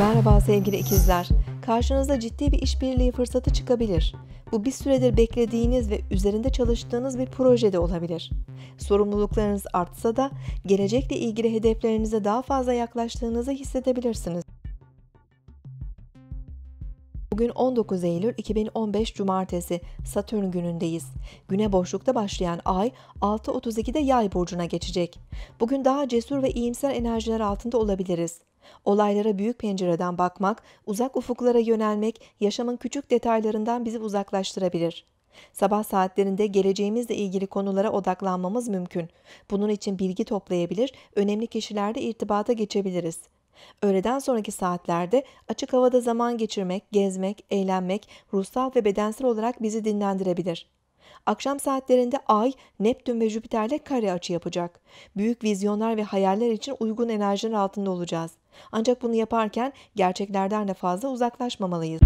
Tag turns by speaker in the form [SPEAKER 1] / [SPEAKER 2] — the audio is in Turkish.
[SPEAKER 1] Merhaba sevgili ikizler. Karşınıza ciddi bir işbirliği fırsatı çıkabilir. Bu bir süredir beklediğiniz ve üzerinde çalıştığınız bir projede olabilir. Sorumluluklarınız artsa da gelecekle ilgili hedeflerinize daha fazla yaklaştığınızı hissedebilirsiniz. Bugün 19 Eylül 2015 Cumartesi Satürn günündeyiz. Güne boşlukta başlayan ay 6.32'de yay burcuna geçecek. Bugün daha cesur ve iyimser enerjiler altında olabiliriz. Olaylara büyük pencereden bakmak, uzak ufuklara yönelmek, yaşamın küçük detaylarından bizi uzaklaştırabilir. Sabah saatlerinde geleceğimizle ilgili konulara odaklanmamız mümkün. Bunun için bilgi toplayabilir, önemli kişilerle irtibata geçebiliriz. Öğleden sonraki saatlerde açık havada zaman geçirmek, gezmek, eğlenmek ruhsal ve bedensel olarak bizi dinlendirebilir. Akşam saatlerinde Ay, Neptün ve Jüpiter'le kare açı yapacak. Büyük vizyonlar ve hayaller için uygun enerjiler altında olacağız. Ancak bunu yaparken gerçeklerden de fazla uzaklaşmamalıyız.